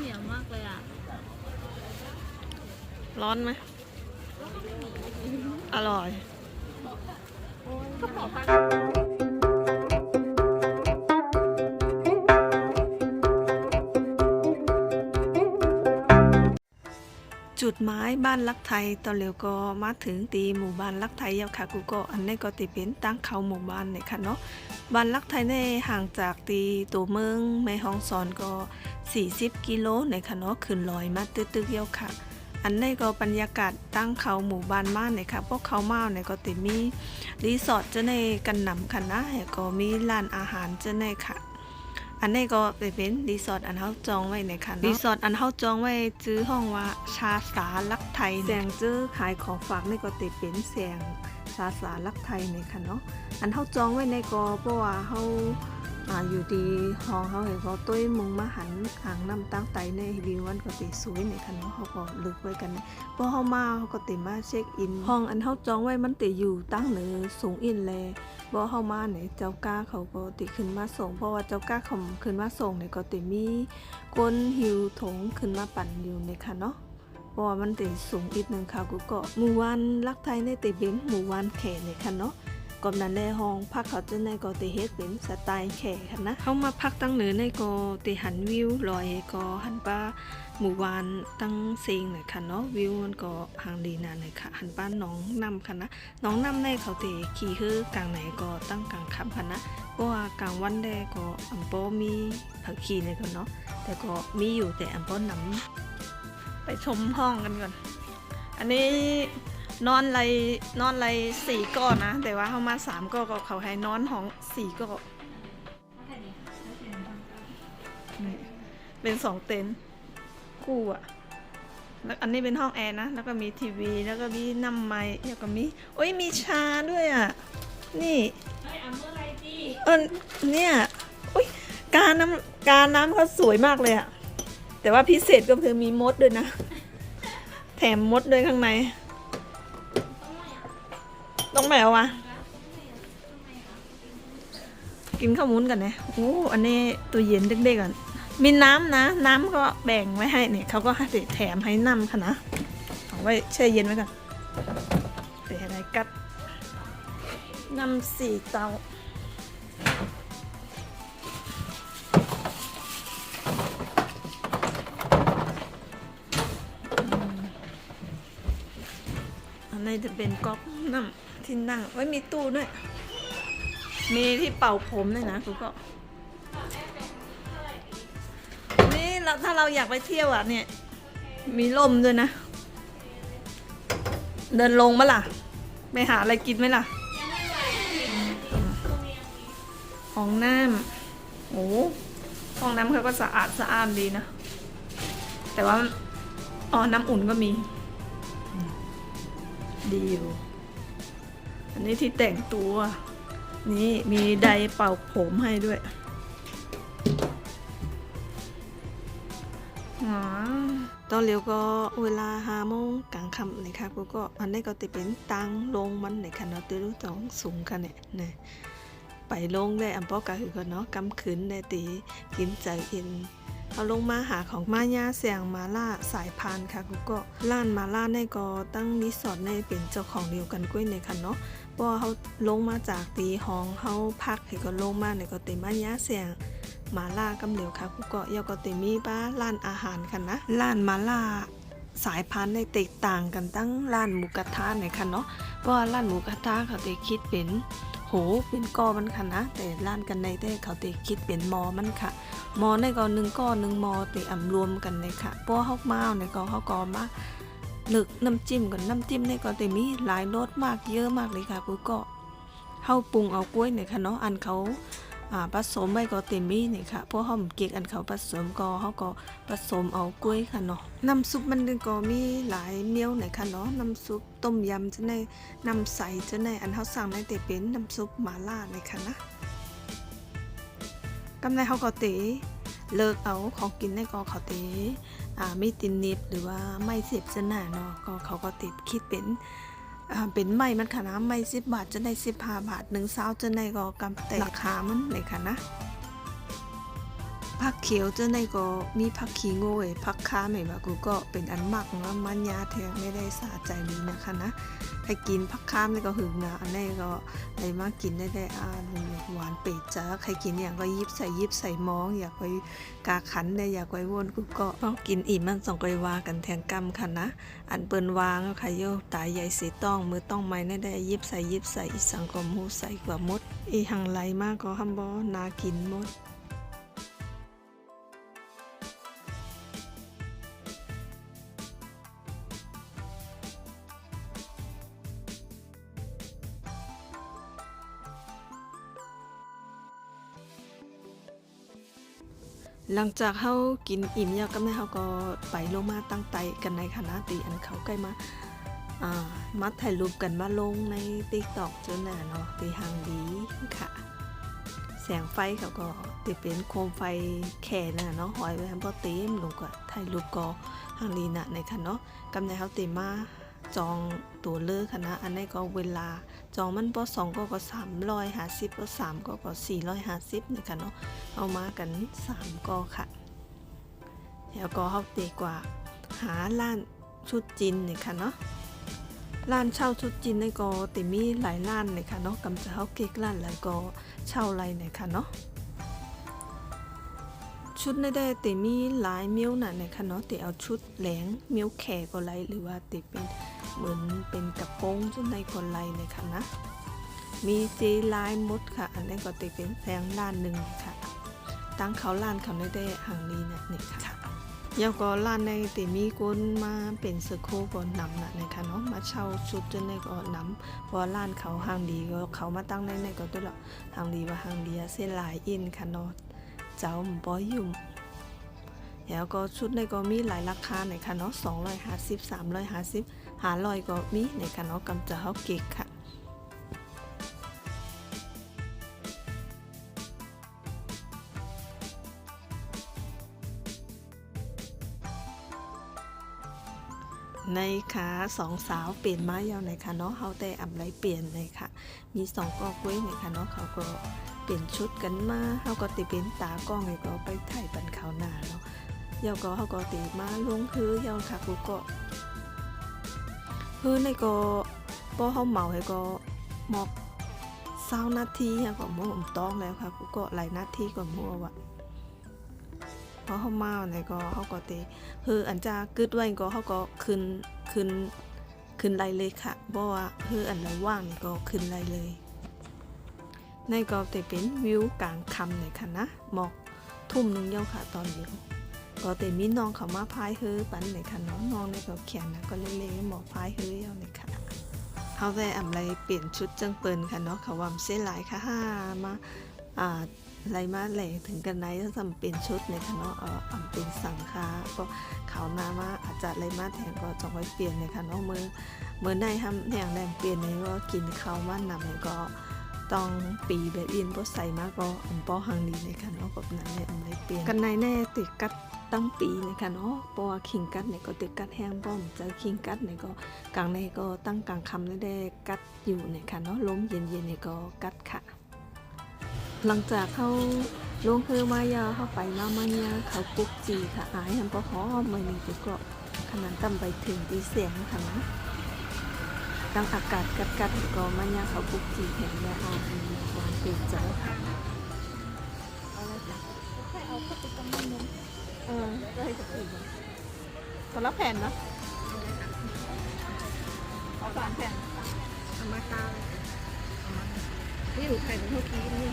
เหนียวมากเลยอะ ร้อนไหมอร่อยก็ขอตังจุดหมายบ้านลักไทยตอนเร็วก็มาถึงตีหมู่บ้านลักไทยแล้วค่ะกูก็อันนี้ก็ติเป็นตั้งเขาหมู่บ้านเนี่ยค่ะเนาะ บ้านลักไทยในห่างจากตีตัวเมืองแม่ฮ่องสอนก็ 40 กิโลเนี่ยค่ะเนาะขึ้นลอยมาตึกๆเดียวค่ะ อันนี้ก็บรรยากาศตั้งเขาหมู่บ้านมากเนี่ยค่ะ พวกเขามาเนี่ยก็ติมีรีสอร์ทเจะในกันหนำค่ะนะแล้วก็มีร้านอาหารเจะในค่ะอันนี้ก็เป็นรีสอร์ทอันเฮาจองไว้ในค่ะรีสอร์ทอันเฮาจองไว้จื้อห้องว่าชาสาลักไทยแสงจื้อขายของฝากนี่ก็ติเป็นแสงชาสาลักไทยในค่ะเนาะอันเฮาจองไว้ในก็เพราะว่าเฮาอ่าอยู่ดีห้องเฮาเห็นก็ตุ้ยมุงมาหันอ่างน้ำตั้งไตในวิววันก็ติสวยในค่ะเนาะเฮาก็ลึกไว้กันนะพอเฮามาเฮาก็ติมาเช็คอินห้องอันเฮาจองไว้มันติอยู่ตั้งเหนือสูงอินแลบ่เขามาเนี่ยเจ้าก้าเขาก็ติขึ้นมาส่ง เพราะว่าเจ้าก้าเขาขึ้นมาส่งเนี่ยก็ติมีก้นหิวถงขึ้นมาปั่นอยู่เนี่ยค่ะเนาะ เพราะว่ามันติสูงอีกหนึ่งค่ะกูก็หมู่วันรักไทยในติเป็นหมู่วันแขเนี่ยค่ะเนาะก่อนนั้นในห้องพักเขาจะในก็ติเฮ็ดเป็นสไตล์แขค่ะนะเขามาพักตั้งเหนือในก็ติหันวิวลอยก็หันป้าหมู่วานตั้งเซิงเลยค่ะเนาะวิวมันก็ห่างดีนะเนี่ยค่ะหันป้าหน้องนำค่ะนะน้องน้ำในเขาเตะขี่ฮือกลางไหนก็ตั้งกลางค่ำค่ะนะเพราะว่ากลางวันแดก็อัมโปมีผักขี่ในกันเนาะแต่ก็มีอยู่แต่อัมโปนำ ชมห้องกันก่อน อันนี้นอนไรนอนไรสี่ก้อนนะ แต่ว่าเข้ามาสามก้อก็เขาให้นอนห้องสี่ก้อนี่เป็นสองเต็นท์คู่อะแล้วอันนี้เป็นห้องแอร์นะ แล้วก็มีทีวี แล้วก็มีน้ำไม้แล้วก็มีโอ้ยมีชาด้วยอะ นี่ไอ้อัมเมื่อไรจีเออเนี่ย อุ้ยการน้ำการน้ำเขาสวยมากเลยอะ แต่ว่าพิเศษก็คือมีมดด้วยนะ แถมมดด้วยข้างใน ต้องแมววะกินข้าวมุ้นกันนะโอ้ อันนี้ตัวเย็นเด็กๆก่อน มีน้ำนะ น้ำก็แบ่งไว้ให้เนี่ยเขาก็ให้แถมให้น้ำค่ะนะเอาไว้แช่เย็นไว้ก่อนเดี๋ยวอะไรกัดน้ำสี่เตา อันจะเป็นก๊อกน้ำที่นั่งไว้ยมีตู้ด้วย มีที่เป่าผมด้วยนะคุณก็ นี่เราถ้าเราอยากไปเที่ยวอะเนี่ย มีร่มด้วยนะ เดินลงมาล่ะ ไปหาอะไรกินไหมล่ะ ห้องน้ำโอ้ห้องน้ำเขาก็สะอาดสะอ้านดีนะ แต่ว่า อ๋อ น้ำอุ่นก็มี ดีอยู่ อันนี้ที่แต่งตัว นี่มีไดเป่าผมให้ด้วยอ๋อตอนเร็วก็เวลาหาโมงกลางค่ำเลยค่ะกูก็อันนี้ก็ติเป็นตังลงมันในค่ะเนาะตัวรู้ต้องสูงค่ะเนี่ยนี่ไปลงได้อันปอกะคือก็เนาะกำขืนได้ตีกินใจเอ็น เขาลงมาหาของมาย่าเสียงมาล่าสายพานค่ะกูก็ล้านมาล่าในก็ตั้งรีสอร์ทในเป็นเจ้าของเดียวกันกุ้ยในค่ะเนาะเพราะเขาลงมาจากตีห้องเขาพักให้ก็ลงมาในก็เต็มมาย่าเสียงมาล่ากำเดียวค่ะกูก็ยาก็เต็มมีป้าร้านอาหารค่ะนะร้านมาล่าสายพันธุ์ในแตกต่างกันตั้งร้านหมูกระทะในค่ะเนาะเพราะว่าร้านหมูกระทะเขาจะคิดเป็น โหเป็นก้อมันค่ะนะแต่ล้านกันในแต่เขาจะคิดเป็นมอมันค่ะมอในก็หนึ่งก้อนหนึ่งมอติอ่ำรวมกันเลยค่ะเพราะว่าเขามาในก็เขาก็มาเลือกน้ำจิ้มกับน้ำจิ้มในก็แต่มีหลายรสมากเยอะมากเลยค่ะกูก็เข้าปรุงเอากล้วยเนี่ยค่ะเนาะอันเขา ผสมไว้ก็เต็มมีเนี่ยค่ะพราะเขาเก็กอันเขาผสมก็เขาก็ผสมเอากล้วยค่ะเนาะน้ำซุปมันก็มีหลายเมียวเนี่ยค่ะเนาะน้ำซุปต้มยำจะในน้ำใสจะในอันเขาสั่งในแต่เป็นน้ำซุปหมาล่าเนี่ยค่ะนะกำไรเขาก็เตะเลิกเอาของกินในกอเขาเตะอ่าไม่ตินนิดหรือว่าไม่เสียบจะหนาเนาะก็เขาก็ติดคิดเป็น เป็นไม่มันค่ะนะไม่สิบบาทจะได้สิบห้าบาทหนึ่งเศร้าจะได้ก็กำแต่ราคามันเลยค่ะนะผักเขียวจะได้ก็มีผักขี้งูเอ้ยผักค้าใหม่มากูก็เป็นอันมากแล้วมันยาแทงไม่ได้สาใจดีนะคะนะ ให้กินผักค้ามนี่ก็หึงนะอันนี้ก็อะไรมากินได้ได้อ่านหวานเป็ดจ้าใครกินอย่างก็ยิบใส่ยิบใส่มอง อยากไปกาขันได้อยากไปวนกูก็ต้องกินอิ่มมันสองกวากันแทนกรรมค่ะนะ อันเปิ้นวางอะค่ะโยตายใหญ่สีต้องมือต้องไม้ได้ได้ยิบใส่ยิบใส่อีสังก็มูใส่กว่ามด อีหังไหลมากก็คำบอนากินมด หลังจากเขากินอิ่มยาก็ไม่เขาก็ไปลงมาตั้งไตกันในคณะตีอันเขาใกล้มาอ่ามาถ่ายรูปกันมาลงในติ๊กตอกจนน่ะเนาะตีหางดีค่ะ แสงไฟเขาก็ติดเป็นโคมไฟแข่น่ะเนาะหอยไว้ให้พอเต็มลงก็ถ่ายรูปก็หางดีน่ะในค่ะเนาะกำในเขาตีมา จองตัวเลือกคณะอันนี้ก็เวลา จองมันปอสองก็ก็สามร้อยห้าสิบปอสามก็ก็สี่ร้อยห้าสิบนะคะเนาะ เอามากันสามกอค่ะ แล้วก็เขาตีกว่า หาร้านชุดจินเนี่ยค่ะเนาะร้านเช่าชุดจินในก็ติมีหลายร้านเลยค่ะเนาะกำจะเขาเก๊กร้านแล้วก็เช่าไรเนี่ยค่ะเนาะชุดในได้ติมีหลายเมี้ยวน่ะเนี่ยค่ะเนาะติเอาชุดแหลงเมี้ยวแขก็ไรหรือว่าติเป็น เหมือนเป็นกระโปรงชุดในคนไรเนี่ยค่ะนะ มีจีลายมดค่ะ อันนี้ก็ติเป็นแพงล้านหนึ่งค่ะ ตั้งเขาล้านเขาในได้ห่างนี้เนี่ยนี่ค่ะยาวก็ล้านในติมีคนมาเป็นสโคก่อนนำนะนะคะเนาะมาเช่าชุดจนในก็นำเพราะล้านเขาห่างดีก็เขามาตั้งในในก็ตัวละห่างดีว่าห่างดีอะเส้นลายอินค่ะเนาะเจ้าหมปอยยุ่ม แล้วก็ชุดในก็มีหลายราคาในค่ะเนาะ250 350 500ก็มีในค่ะเนาะกำจะเฮาเก็กค่ะในค่ะสองสาวเปลี่ยนไม้ยาวในค่ะเนาะเขาแต่อำไรเปลี่ยนเลยค่ะ มีสองกอกไว้ในค่ะเนาะเขาก็เปลี่ยนชุดกันมาเขาก็ติเป็นตากล้องไงก็ไปถ่ายปันเขาหน้าเนาะ ยาวก็เขาก็ติมาลงคือยาวค่ะกูก็คือในก็ป้อเขาเมาให้ก็หมอกเศร้านาทีค่ะก็มัวผมต้องแล้วค่ะกูก็หลายนาทีก็มั่ววะพราะเขามาในก็เขาก็ติคืออันจากึดไว้ก็เขาก็ขึ้นขึ้นขึ้นไรเลยค่ะเพราะว่าคืออันไหนว่างนี่ก็ขึ้นไรเลยในก็จะเป็นวิวกลางคำเลยค่ะนะหมอกทุ่มหนึงเย้าค่ะตอนเดียว ก็แต่มีน้องเขามาพายเฮือปันเลยค่ะเน้องน้องในก็แขนนะก็เล็กๆหมอพายเฮือเย้าเลยค่ะเขาได้อำไรเปลี่ยนชุดจังเปินค่ะเนาะเขาวาเส้นลายค่ะห้ามาอ่าไรมาแหล่ถึงกันไหนถ้าทำเป็นชุดเนี่ยค่ะเนาะเอออำเป็นสังคาก็เขาวนามาอาจจะไรมาแทนก็จองไว้เปลี่ยนเลยค่ะเนาะมือมือในทำอย่งแรงเปลี่ยนเลยก็กินข้าวมานนำเลยก็ต้องปีแบบอินบ่ใส่มากก็อันป้อหังดีเลยค่ะเนาะกับนั้นเนี่ยอันไรเปลี่ยนกันในแน่ติดกัด ตั้งปีเลยค่ะเนาะเพราะว่าคิงกัดเนี่ยก็ติดกัดแห้งป้อมเจอคิงกัดเนี่ยก็กลางในก็ตั้งกลางคำได้กัดอยู่เนี่ยค่ะเนาะลมเย็นๆเนี่ยก็กัดค่ะ หลังจากเขาลงเคือมายาเข้าไปมามายาเขาปุกจีค่ะอายทำก็หอมมือนี้ก็ก็ขนาดตั้มไปถึงตีเสียงค่ะนะตั้งอากาศกัดกัดก็มายาเขาปุกจีแห่งยาอาอีหวานเป็นเจ้าค่ะเอาเข้าไปตรงนั้นนู้น ออได้กับอีกคนละแผ่นนะเอาสามแผ่นเอามาตานี่อยู่เป็นเท่ากี้นี่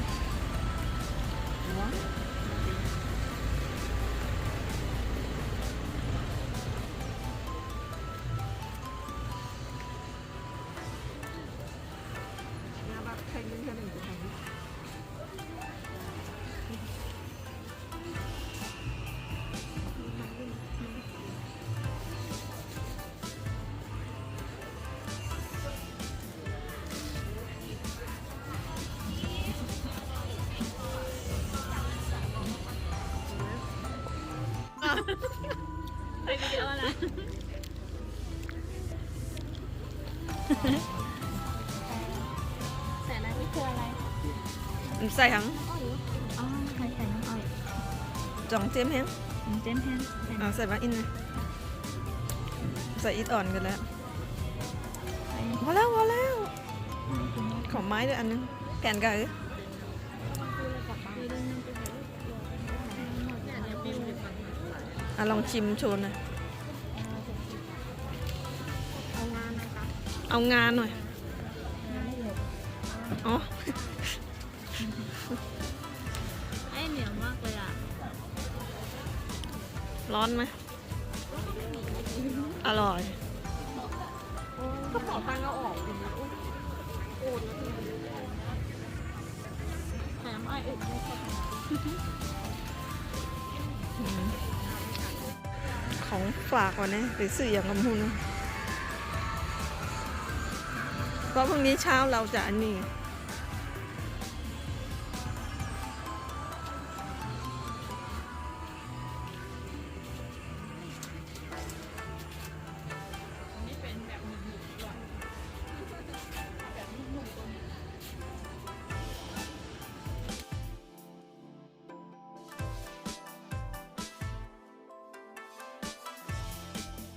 คืออะไรใส่ทั้งอ๋อใครใส่น้ำอ้อยจองเจียมแห้งเจมแฮนเอาใส่มาอินนะใส่อิดอ่อนกันแล้วพอแล้วพอแล้วของไม้ด้วยอันนึงแผ่นกันเอออะลองชิมโชว์หน่อยเอางานนะคะเอางานหน่อย อ๋อไอ้เหนียวมากเลยอะ ร้อนไหม อร่อย ก็เป๋าตังค์เอาออกดิโอนแถมไอ้อึไม่เข้าของฝากวันนี้ไปซื้ออย่างกำพุน เพราะพรุ่งนี้เช้าเราจะอันนี้